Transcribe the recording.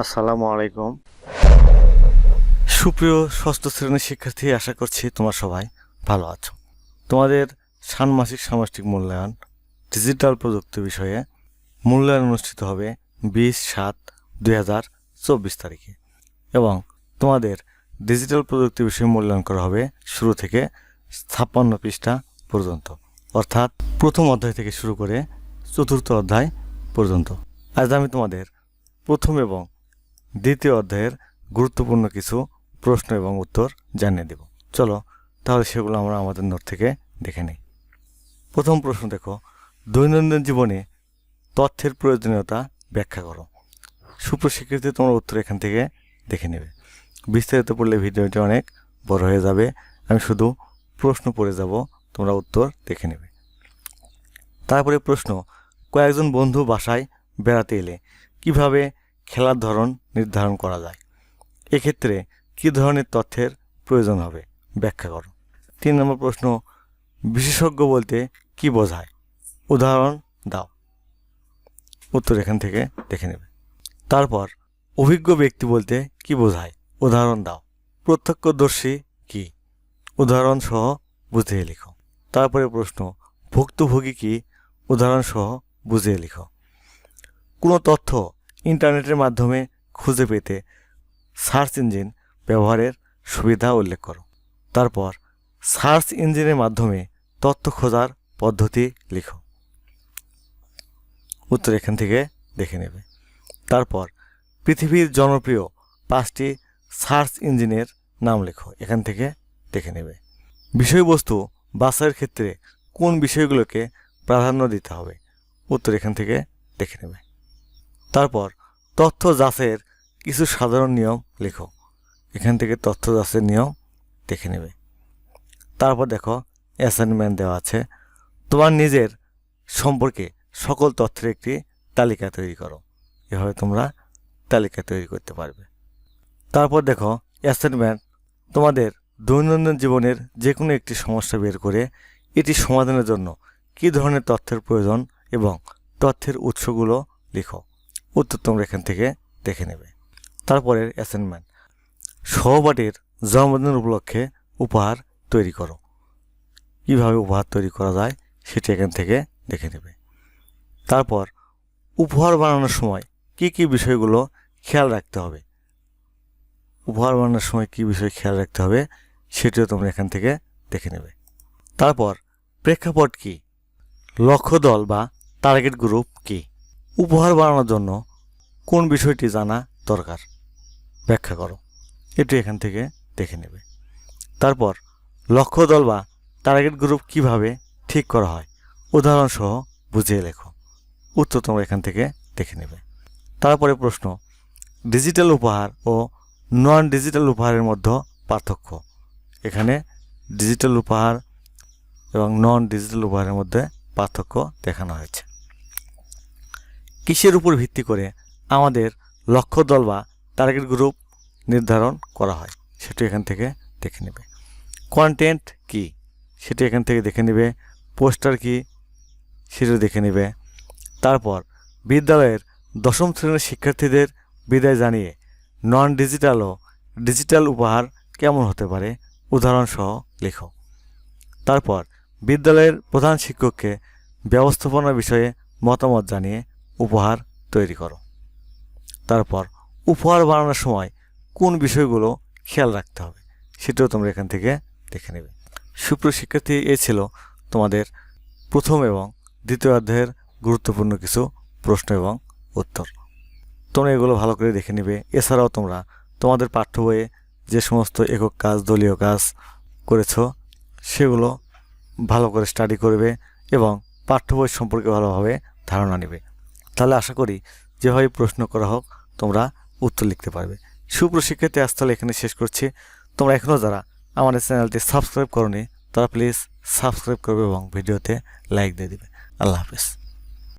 আসসালামু আলাইকুম। সুপ্রিয় ষষ্ঠ শ্রেণির শিক্ষার্থী, আশা করছি তোমরা সবাই ভালো আছো। তোমাদের ষান্মাসিক সামষ্টিক মূল্যায়ন ডিজিটাল প্রযুক্তি বিষয়ে মূল্যায়ন অনুষ্ঠিত হবে বিশ সাত দুই হাজার চব্বিশ তারিখে এবং তোমাদের ডিজিটাল প্রযুক্তি বিষয়ে মূল্যায়ন করা হবে শুরু থেকে ছাপ্পান্ন পৃষ্ঠা পর্যন্ত, অর্থাৎ প্রথম অধ্যায় থেকে শুরু করে চতুর্থ অধ্যায় পর্যন্ত। আজ আমি তোমাদের প্রথম এবং দ্বিতীয় অধ্যায়ের গুরুত্বপূর্ণ কিছু প্রশ্ন এবং উত্তর জানিয়ে দেব। চলো, তাহলে সেগুলো আমরা আমাদের নোট থেকে দেখে নিই। প্রথম প্রশ্ন দেখো, দৈনন্দিন জীবনে তথ্যের প্রয়োজনীয়তা ব্যাখ্যা করো। সুপ্রশিক্ষিত তোমার উত্তর এখান থেকে দেখে নেবে। বিস্তারিত পড়লে ভিডিওটি অনেক বড় হয়ে যাবে। আমি শুধু প্রশ্ন পড়ে যাব, তোমরা উত্তর দেখে নেবে। তারপরে প্রশ্ন, কয়েকজন বন্ধু বাসায় বেড়াতে এলে কীভাবে খেলার ধরন নির্ধারণ করা যায়। এক্ষেত্রে কী ধরনের তথ্যের প্রয়োজন হবে? ব্যাখ্যা করো। তিন নম্বর প্রশ্ন, বিশেষজ্ঞ বলতে কি বোঝায়? উদাহরণ দাও। উত্তর এখান থেকে দেখে নেবে। তারপর, অভিজ্ঞ ব্যক্তি বলতে কি বোঝায়? উদাহরণ দাও। প্রত্যক্ষদর্শী কি? উদাহরণ সহ বুঝিয়ে লিখো। তারপরে প্রশ্ন, ভুক্তভোগী কি? উদাহরণ সহ বুঝিয়ে লিখো। কোনো তথ্য ইন্টারনেটের মাধ্যমে খুঁজে পেতে সার্চ ইঞ্জিন ব্যবহারের সুবিধা উল্লেখ করো। তারপর সার্চ ইঞ্জিনের মাধ্যমে তথ্য খোঁজার পদ্ধতি লিখো। উত্তর এখান থেকে দেখে নেবে। তারপর পৃথিবীর জনপ্রিয় পাঁচটি সার্চ ইঞ্জিনের নাম লেখো। এখান থেকে দেখে নেবে। বিষয়বস্তু বাছাইয়ের ক্ষেত্রে কোন বিষয়গুলোকে প্রাধান্য দিতে হবে? উত্তর এখান থেকে দেখে নেবে। তারপর তথ্য যাচাইয়ের কিছু সাধারণ নিয়ম লেখো। এখান থেকে তথ্য যাচাইয়ের নিয়ম দেখে নেবে। তারপর দেখো অ্যাসাইনমেন্ট দেওয়া আছে। তোমার নিজের সম্পর্কে সকল তথ্যের একটি তালিকা তৈরি করো। এভাবে তোমরা তালিকা তৈরি করতে পারবে। তারপর দেখো অ্যাসাইনমেন্ট তোমাদের দৈনন্দিন জীবনের যে কোনো একটি সমস্যা বের করে এটি সমাধানের জন্য কী ধরনের তথ্যের প্রয়োজন এবং তথ্যের উৎসগুলো লিখো। উত্তর তোমরা এখান থেকে দেখে নেবে। তারপরের অ্যাসাইনমেন্ট সহপাঠীর জন্মদিন উপলক্ষে উপহার তৈরি করো। কীভাবে উপহার তৈরি করা যায় সেটি এখান থেকে দেখে নেবে। তারপর উপহার বানানোর সময় কি কি বিষয়গুলো খেয়াল রাখতে হবে? উপহার বানানোর সময় কি বিষয় খেয়াল রাখতে হবে সেটিও তোমরা এখান থেকে দেখে নেবে। তারপর প্রেক্ষাপট কি? লক্ষ্য দল বা টার্গেট গ্রুপ কি? উপহার বানানোর জন্য কোন বিষয়টি জানা দরকার? ব্যাখ্যা করো। এটি এখান থেকে দেখে নেবে। তারপর, লক্ষ্য দল বা টার্গেট গ্রুপ কীভাবে ঠিক করা হয়? উদাহরণসহ বুঝিয়ে লেখো। উত্তর তোমরা এখান থেকে দেখে নেবে। তারপরে প্রশ্ন ডিজিটাল উপহার ও নন ডিজিটাল উপহারের মধ্যে পার্থক্য। এখানে ডিজিটাল উপহার এবং নন ডিজিটাল উপহারের মধ্যে পার্থক্য দেখানো হয়েছে। কিসের উপর ভিত্তি করে আমাদের লক্ষ্য দল বা টার্গেট গ্রুপ নির্ধারণ করা হয়, সেটি এখান থেকে দেখে নেবে। কন্টেন্ট কি? সেটি এখান থেকে দেখে নেবে। পোস্টার কি? সেটা দেখে নেবে। তারপর বিদ্যালয়ের দশম শ্রেণির শিক্ষার্থীদের বিদায় জানিয়ে নন ডিজিটাল ও ডিজিটাল উপহার কেমন হতে পারে উদাহরণসহ লেখো। তারপর বিদ্যালয়ের প্রধান শিক্ষককে ব্যবস্থাপনা বিষয়ে মতামত জানিয়ে উপহার তৈরি করো। তারপর উপহার বানানোর সময় কোন বিষয়গুলো খেয়াল রাখতে হবে সেটাও তোমরা এখান থেকে দেখে নেবে। সুপ্রিয় শিক্ষার্থী, এ ছিল তোমাদের প্রথম এবং দ্বিতীয় অধ্যায়ের গুরুত্বপূর্ণ কিছু প্রশ্ন এবং উত্তর। তোমরা এগুলো ভালো করে দেখে নেবে। এছাড়াও তোমরা তোমাদের পাঠ্য বইয়ে যে সমস্ত একক কাজ, দলীয় কাজ করেছ, সেগুলো ভালো করে স্টাডি করবে এবং পাঠ্য বই সম্পর্কে ভালোভাবে ধারণা নেবে। তাহলে আশা করি যেভাবে প্রশ্ন করা হোক, তোমরা উত্তর লিখতে পারবে। সুপ্রশিক্ষিত আজ তাহলে এখানে শেষ করছি। তোমরা এখনও যারা আমাদের চ্যানেলটি সাবস্ক্রাইব করনি, তারা প্লিজ সাবস্ক্রাইব করবে এবং ভিডিওতে লাইক দিয়ে দেবে। আল্লাহ হাফেজ।